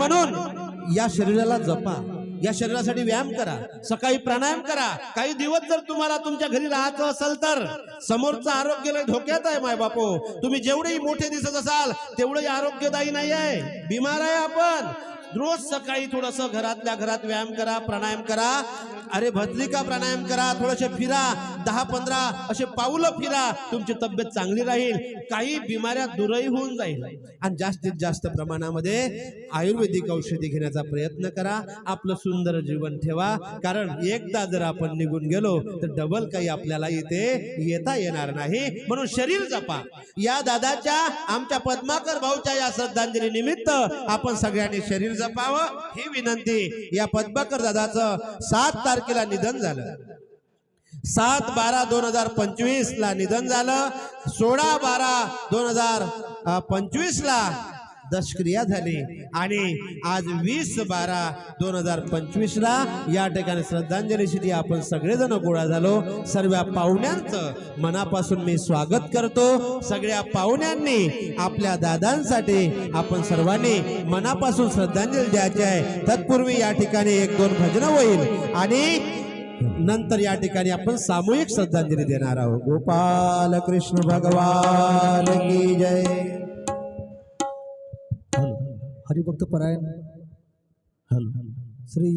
म्हणून या शरीराला जपा. या शरीरासाठी व्यायाम करा. सकाळी प्राणायाम करा. काही दिवस जर तुम्हाला तुमच्या घरी राहायचं असेल तर समोरचं आरोग्य धोक्यात आहे माय बापू. तुम्ही जेवढेही मोठे दिसत असाल तेवढंही आरोग्यदायी नाही आहे. बिमार आहे आपण. रोज सकाळी थोडस घरातल्या घरात व्यायाम करा प्राणायाम करा. अरे भस्त्रिका प्राणायाम करा थोडेसे फिरा दहा पंधरा असे पाऊलं फिरा तुमची तब्येत चांगली राहील काही बिमाऱ्या दूरही होऊन जाईल. आणि जास्तीत जास्त प्रमाणामध्ये आयुर्वेदिक औषधी घेण्याचा प्रयत्न करा आपलं सुंदर जीवन ठेवा. कारण एकदा जर आपण निघून गेलो तर डबल काही आपल्याला इथे येता येणार नाही. म्हणून शरीर जपा. या दादाच्या आमच्या पद्माकर भाऊच्या या श्रद्धांजली निमित्त आपण सगळ्यांनी शरीर जपावं. ही विनंती या पद्माकर दादाचं सात तारखेला निधन झालं. सात बारा दोन हजार पंचवीस ला निधन झालं. सोळा बारा दोन हजार पंचवीस ला दशक्रिया झाली. आणि आज वीस बारा दोन हजार पंचवीस ला या ठिकाणी श्रद्धांजलीसाठी आपण सगळेजण गोळा झालो. सर्व पाहुण्यांचं मनापासून मी स्वागत करतो. सगळ्या पाहुण्यांनी आपल्या दादांसाठी आपण सर्वांनी मनापासून श्रद्धांजली द्यायची आहे. तत्पूर्वी या ठिकाणी एक दोन भजनं होईल आणि नंतर या ठिकाणी आपण सामूहिक श्रद्धांजली देणार आहोत. गोपाल कृष्ण भगवान की जय. हरिभक्त परायण. श्री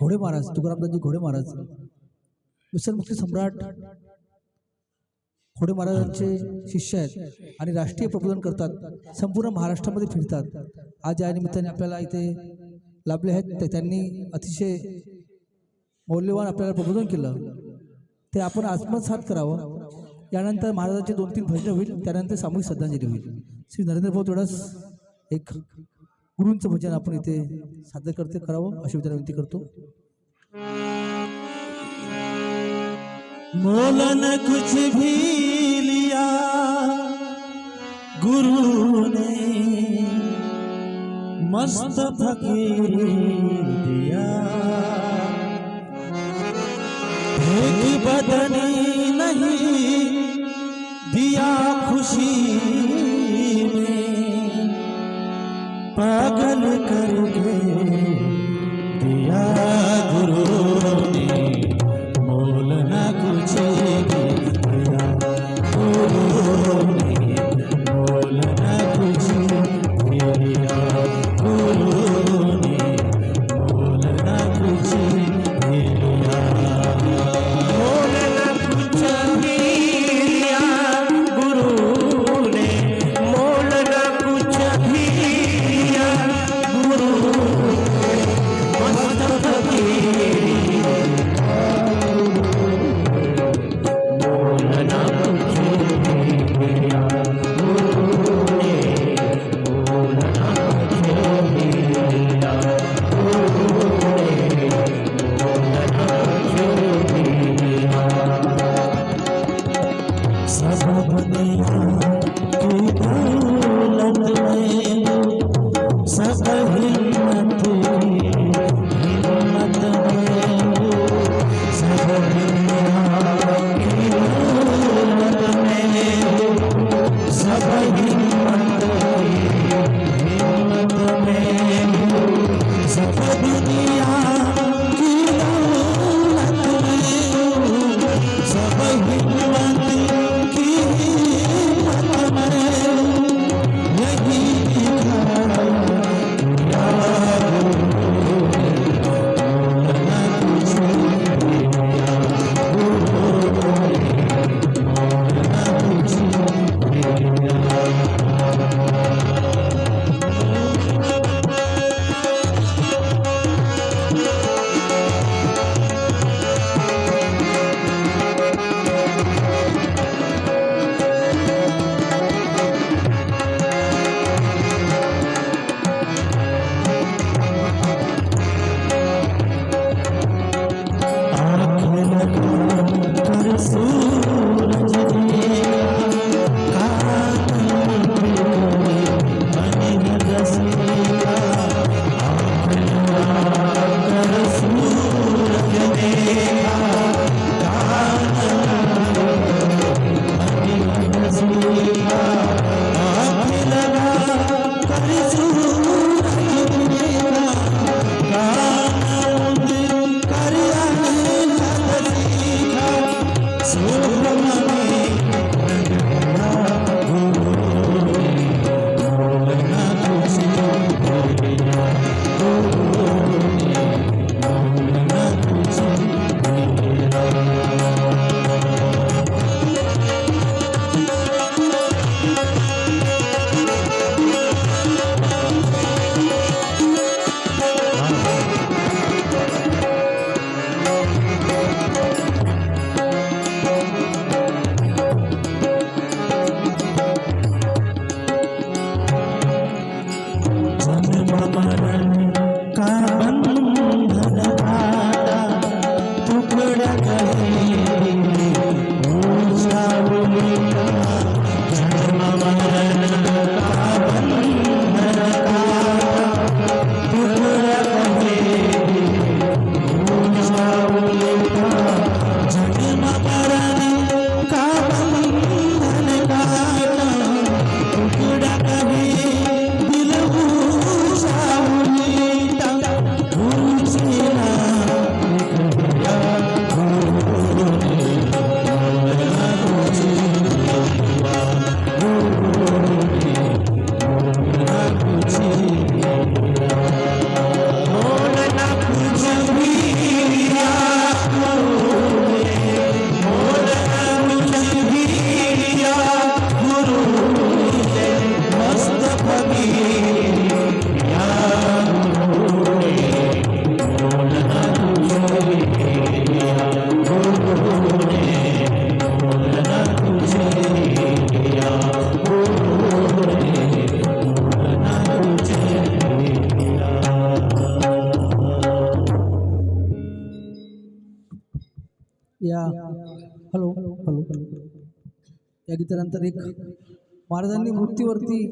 घोडे महाराज तुकारामदासजी घोडे महाराज विसलमुक्ती सम्राट घोडे महाराजांचे शिष्य आहेत आणि राष्ट्रीय प्रबोधन करतात. संपूर्ण महाराष्ट्रामध्ये फिरतात. आज या निमित्ताने आपल्याला इथे लाभले आहेत. ते त्यांनी अतिशय मौल्यवान आपल्याला प्रबोधन केलं. ते आपण आत्मसात करावं. यानंतर महाराजांचे दोन तीन भजन होईल त्यानंतर सामूहिक श्रद्धांजली होईल. श्री नरेंद्र भाऊ थोडस एक गुरूंचं भजन आपण इथे सादर करते करावं अशी विचार विनंती करतो. मोलन कुछ भी लिया गुरु ने मस्त फकीर दिया। एक बदनी दिया खुशी में पागल करके दिया गुरु ने की एक महाराजांनी मूर्तीवरती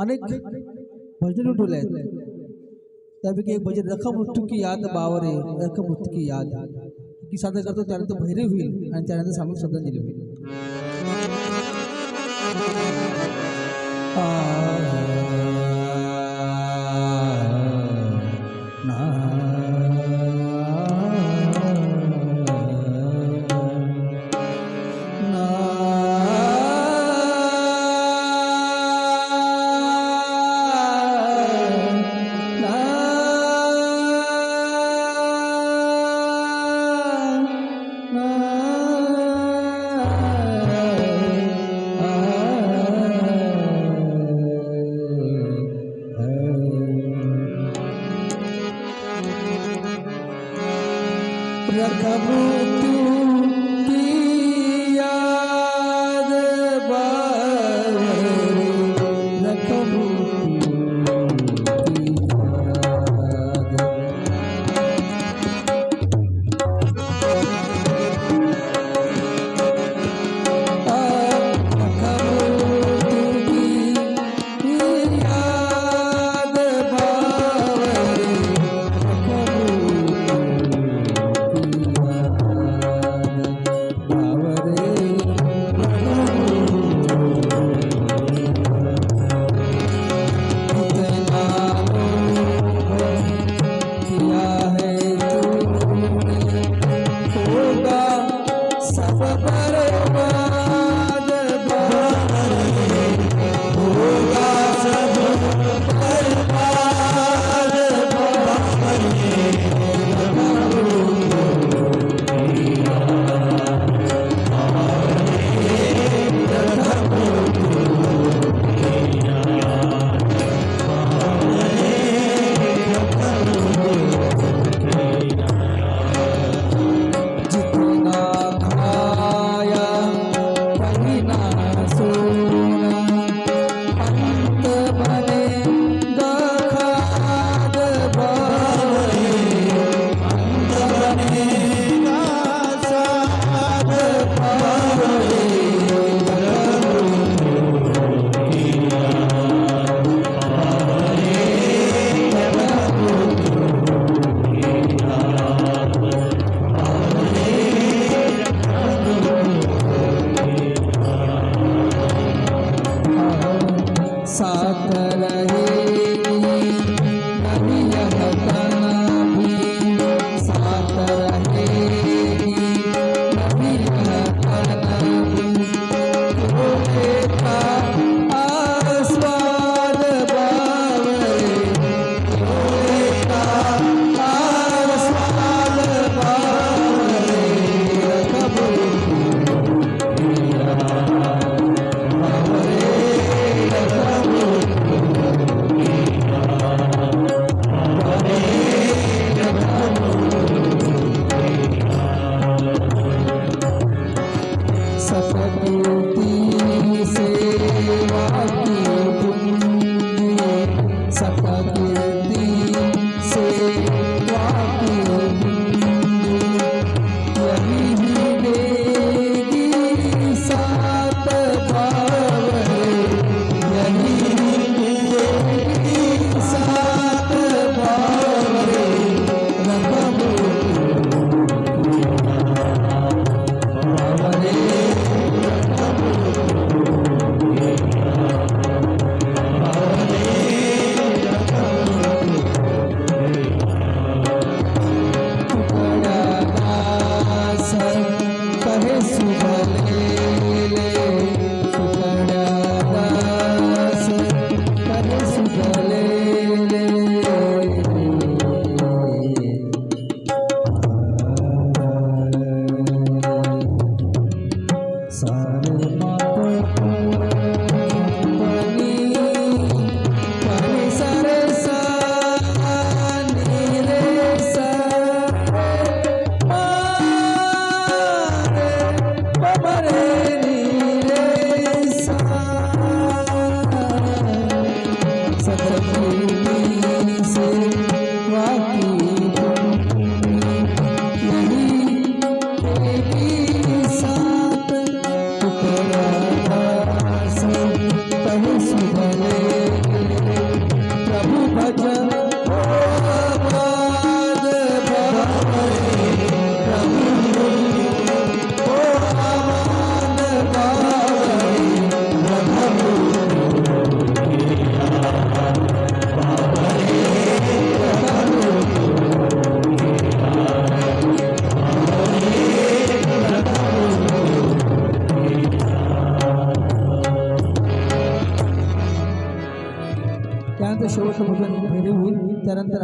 अनेक भजन ठेवले आहेत. त्यापैकी एक भजन, रखम मृत्यू की याद बावरे, रखम मृत्यू की याद. की सादर करतो, त्यानंतर भैरव होईल आणि त्यानंतर सामूहिक श्रद्धांजली होईल.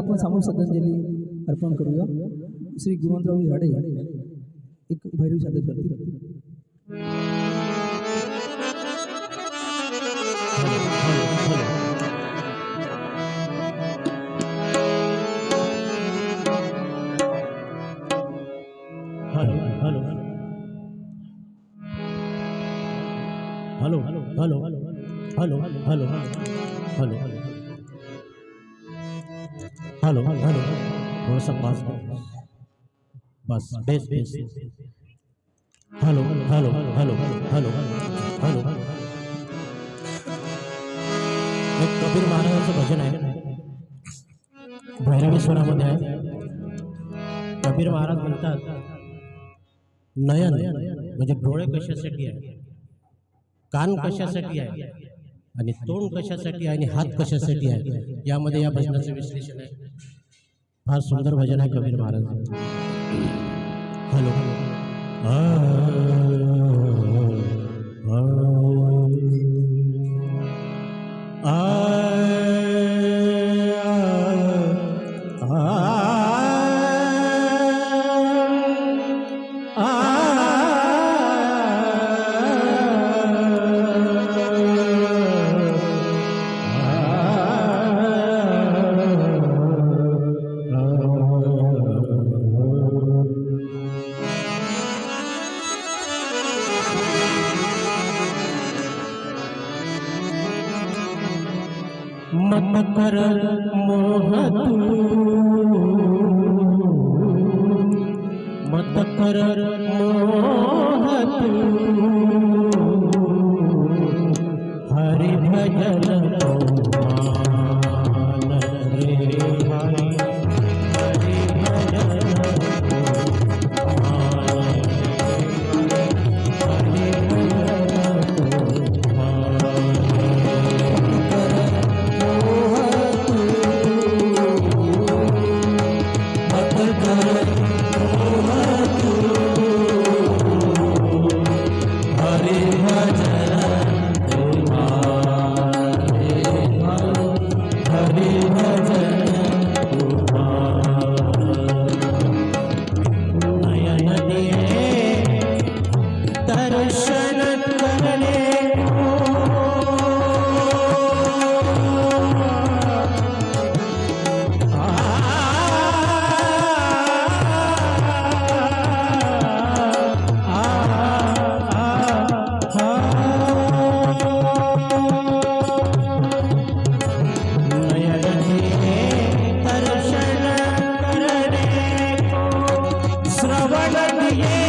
आपण सामूहिक श्रद्धांजली अर्पण करूया. श्री गुरुवंतराव झाडे एक भैरवी सादर करतील. बस बेस base hello hello hello hello hello एक कबीर महाराजांचं भजन आहे. भैरवेश्वरामध्ये आहे. कबीर महाराज म्हणतात नयन म्हणजे डोळे कशासाठी आहे? कान कशासाठी आहे? आणि तोंड कशासाठी आहे? आणि हात कशासाठी आहे? यामध्ये या भजनाचं विश्लेषण आहे. फार सुंदर भजन आहे Kabir Maharaj. hello, hello. I, I, yeah.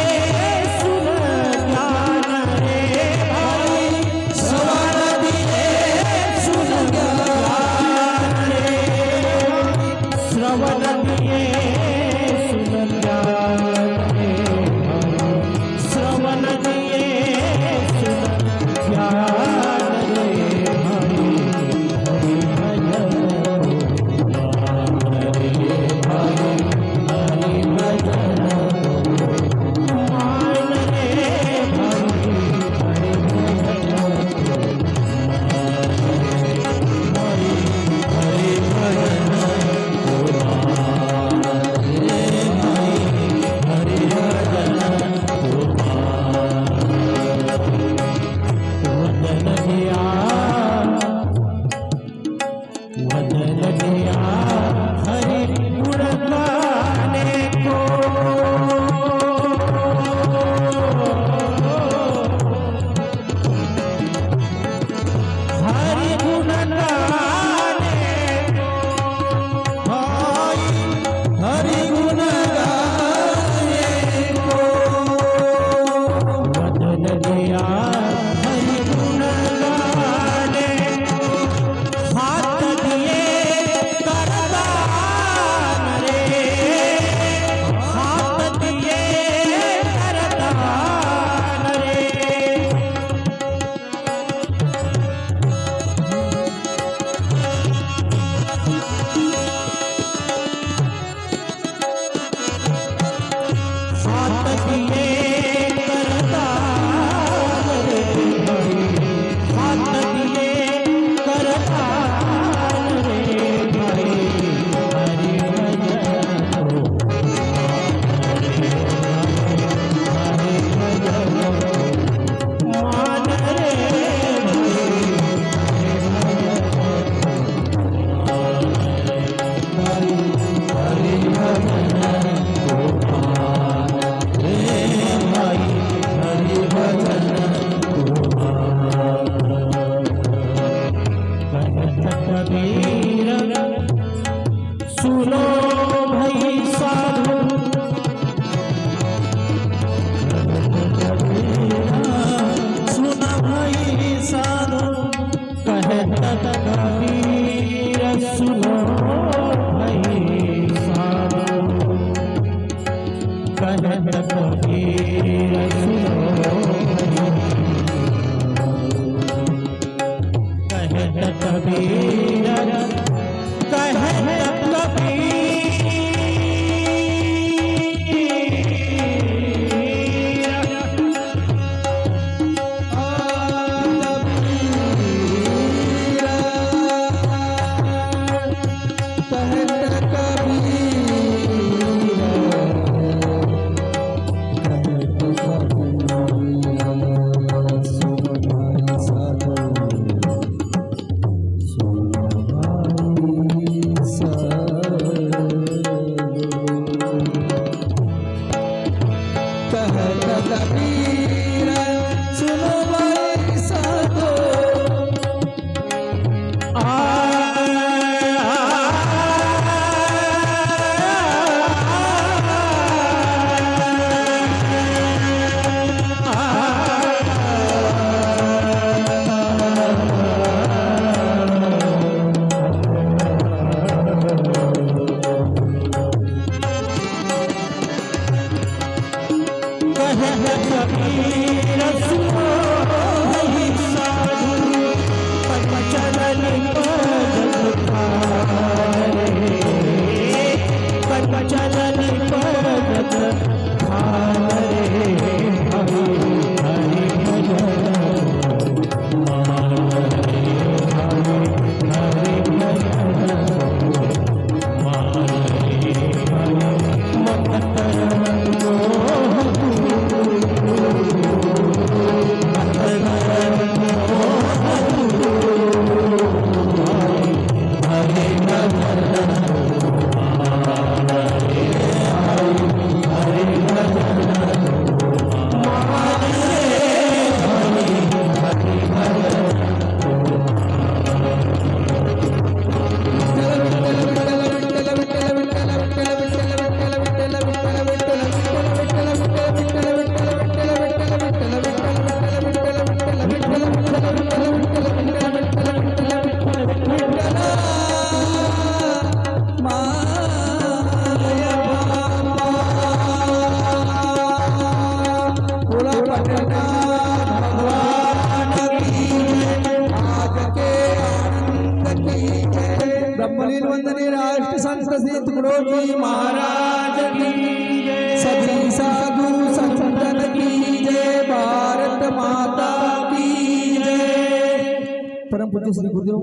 जय श्री गुरुदेव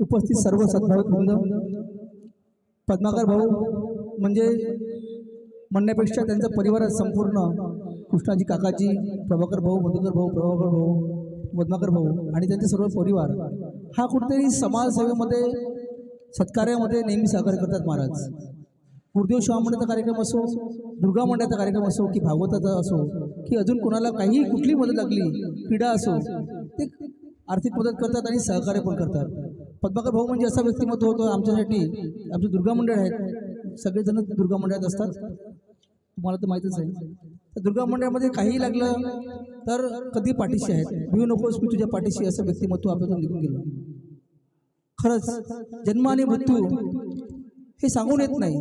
उपस्थित सर्व सद्भाविक वृंद पद्माकर भाऊ म्हणजे म्हणण्यापेक्षा त्यांचा परिवार संपूर्ण कृष्णाजी काकाजी प्रभाकर भाऊ मधुकर भाऊ प्रभाकर भाऊ पद्माकर भाऊ आणि त्यांचे सर्व परिवार हा कुठेतरी समाजसेवेमध्ये सत्कार्यामध्ये नेहमी सहकार्य करतात महाराज. गुरुदेव शिवामंडळाचा कार्यक्रम असो दुर्गा मंडळाचा कार्यक्रम असो की भागवताचा असो की अजून कोणाला काही कुठली मदत लागली क्रीडा असो ते आर्थिक मदत करतात आणि सहकार्य पण करतात. पद्माकर भाऊ म्हणजे असा व्यक्तिमत्व होतं आमच्यासाठी. आमचे दुर्गा मंडळ आहेत. सगळेजण दुर्गा मंडळात असतात. तुम्हाला तर माहीतच आहे. तर दुर्गा मंडळामध्ये काही लागलं तर कधी पाठीशी आहेत? भिऊ नकोस मी तुझ्या पाठीशी असं व्यक्तिमत्व आपल्यातून निघून गेलं. खरंच जन्म आणि मृत्यू हे सांगून येत नाही.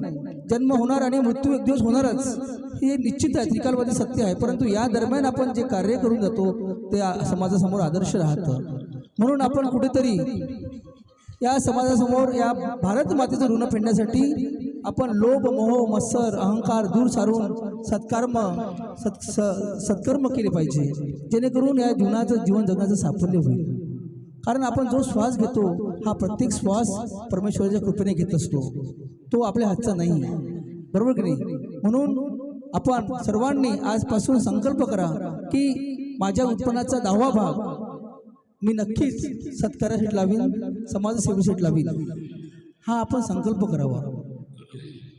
जन्म होणार आणि मृत्यू एक दिवस होणारच. हे निश्चित आहे त्रिकालवादी सत्य आहे. परंतु या दरम्यान आपण जे कार्य करून जातो ते समाजासमोर आदर्श राहतं. म्हणून आपण कुठेतरी या समाजासमोर या भारत मातेचं ऋण फेडण्यासाठी आपण लोभ मोह मत्सर अहंकार दूर सारून सत्कर्म सत् स- सत्कर्म केले पाहिजे. जेणेकरून या जीवनाचं जीवन जगण्याचं साफल्य होईल. कारण आपण जो श्वास घेतो हा प्रत्येक श्वास परमेश्वराच्या कृपेने घेत असतो. तो आपल्या हातचा नाही. बरोबर की नाही? म्हणून आपण सर्वांनी आजपासून संकल्प करा की माझ्या उत्पन्नाचा दहावा भाग मी नक्कीच सत्कार्यासाठी लावीन समाजसेवेसाठी लावीन. हा आपण संकल्प करावा.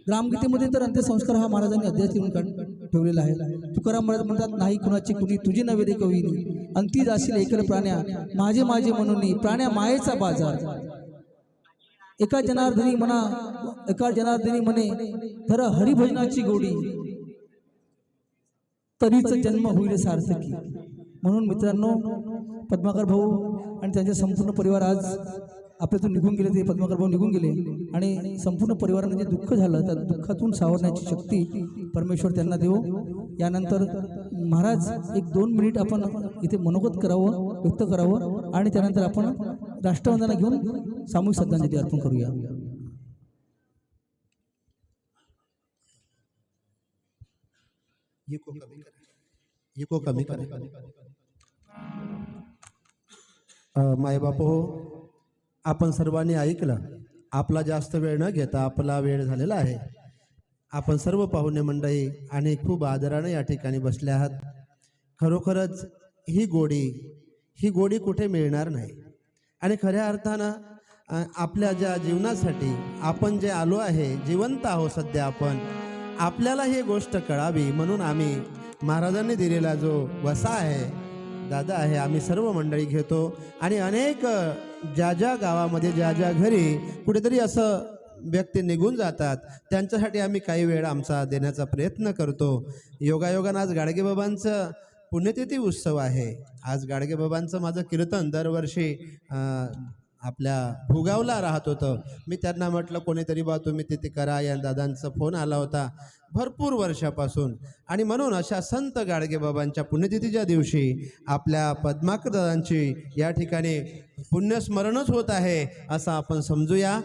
ग्रामगीतेमध्ये तर अंत्यसंस्कार हा महाराजांनी अध्यास लिहून ठेवलेला आहे. तुकाराम महाराज म्हणतात नाही कुणाची कुणी तुझी नवे दे कवीनी अंती जाशील एकल प्राण्या. माझे माझे म्हणून प्राण्या मायेचा बाजार. एका जनार्दनी म्हणा एका जनार्दनी म्हणे तर हरिभजनाची गोडी. तरीच जन्म होईल सार्थकी. म्हणून मित्रांनो पद्माकर भाऊ आणि त्यांचे संपूर्ण परिवार आज आपल्यातून निघून गेले ते पद्माकर भाऊ निघून गेले. आणि संपूर्ण परिवारानं जे दुःख झालं त्या दुःखातून सावरण्याची शक्ती परमेश्वर त्यांना देव. यानंतर महाराज एक दोन मिनिट आपण इथे मनोगत करावं व्यक्त करावं आणि त्यानंतर आपण राष्ट्रवंदना घेऊन सामूहिक श्रद्धांजली अर्पण करूया. इको कमी करें. ये को कमी करा. मायबाप हो आपण सर्वांनी ऐकलं. आपला जास्त वेळ न घेता आपला वेळ झालेला आहे. आपण सर्व पाहुणे मंडळी आणि खूप आदराने या ठिकाणी बसले आहात. खरोखरच ही गोडी ही गोडी कुठे मिळणार नाही. आणि खऱ्या अर्थानं आपल्या ज्या जीवनासाठी आपण जे आलो आहे जिवंत आहो सध्या आपण आपल्याला ही गोष्ट कळावी म्हणून आम्ही महाराजांनी दिलेला जो वसा आहे दादा आहे आम्ही सर्व मंडळी घेतो. आणि अनेक ज्या ज्या गावामध्ये ज्या ज्या घरी कुठेतरी असं व्यक्ती निघून जातात त्यांच्यासाठी आम्ही काही वेळ आमचा देण्याचा प्रयत्न करतो. योगायोगानं आज गाडगेबाबांचं पुण्यतिथी उत्सव आहे. आज गाडगेबाबांचं माझं कीर्तन दरवर्षी आपल्या भुगावला राहत होतं. मी त्यांना म्हटलं कोणीतरी बा तुम्ही तिथे करा. या दादांचा फोन आला होता भरपूर वर्षापासून. आणि म्हणून अशा संत गाडगेबाबांच्या पुण्यतिथीच्या दिवशी आपल्या पद्माकर दादांची या ठिकाणी पुण्यस्मरणच होत आहे असं आपण समजूया.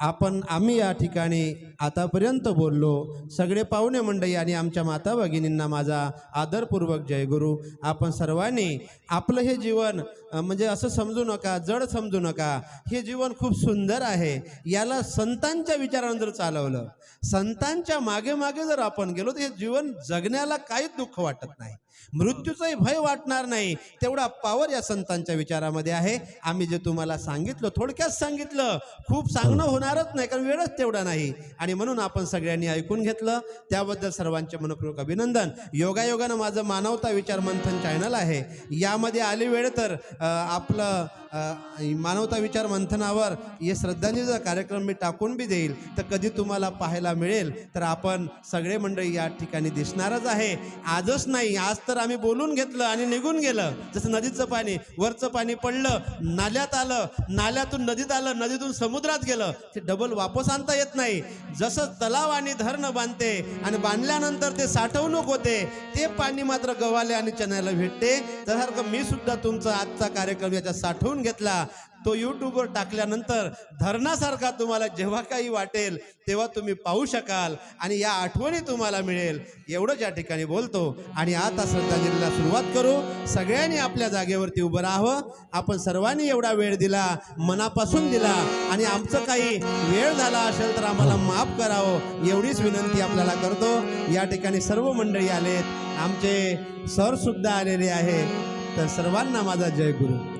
आपण आम्ही या ठिकाणी आतापर्यंत बोललो. सगळे पाहुणे मंडळी आणि आमच्या माता भगिनींना माझा आदरपूर्वक जयगुरु आपण सर्वांनी आपलं हे जीवन म्हणजे असं समजू नका जड समजू नका. हे जीवन खूप सुंदर आहे. याला संतांच्या विचारानं जर चालवलं संतांच्या मागे मागे जर आपण गेलो तर हे जीवन जगण्याला काहीच दुःख वाटत नाही. मृत्यूचंही भय वाटणार नाही. तेवढा पावर या संतांच्या विचारामध्ये आहे. आम्ही जे तुम्हाला सांगितलं थोडक्यात सांगितलं खूप सांगणं होणारच नाही कारण वेळच तेवढा नाही. आणि म्हणून आपण सगळ्यांनी ऐकून घेतलं. त्याबद्दल सर्वांचे मनपूर्वक अभिनंदन. योगायोगानं माझं मानवता विचार मंथन चॅनल आहे. यामध्ये आली वेळ तर आपलं मानवता विचार मंथनावर हे श्रद्धांजलीचा कार्यक्रम मी टाकून बी देईल तर कधी तुम्हाला पाहायला मिळेल. तर आपण सगळे मंडळी या ठिकाणी दिसणारच आहे. आजच नाही आज तर आम्ही बोलून घेतलं आणि निघून गेलं. जसं नदीचं पाणी वरचं पाणी पडलं नाल्यात आलं नाल्यातून नदीत आलं नदीतून समुद्रात गेलं ते डबल वापस आणता येत नाही. जसं तलाव आणि धरण बांधते आणि बांधल्यानंतर ते साठवणूक होते ते पाणी मात्र गव्हाले आणि चण्याला भेटते. तसारखं मी सुद्धा तुमचा आजचा कार्यक्रम याच्यात साठवून घेतला. तो युट्यूबवर टाकल्यानंतर धरणासारखा तुम्हाला जेव्हा काही वाटेल तेव्हा तुम्ही पाहू शकाल आणि या आठवणी तुम्हाला मिळेल. एवढंच या ठिकाणी बोलतो. आणि आता श्रद्धांजलीला सुरुवात करू. सगळ्यांनी आपल्या जागेवरती उभं राहावं. आपण सर्वांनी एवढा वेळ दिला मनापासून दिला आणि आमचं काही वेळ झाला असेल तर आम्हाला माफ करावं. एवढीच विनंती आपल्याला करतो. या ठिकाणी सर्व मंडळी आलेत. आमचे सर सुद्धा आलेले आहे तर सर्वांना माझा जय गुरु.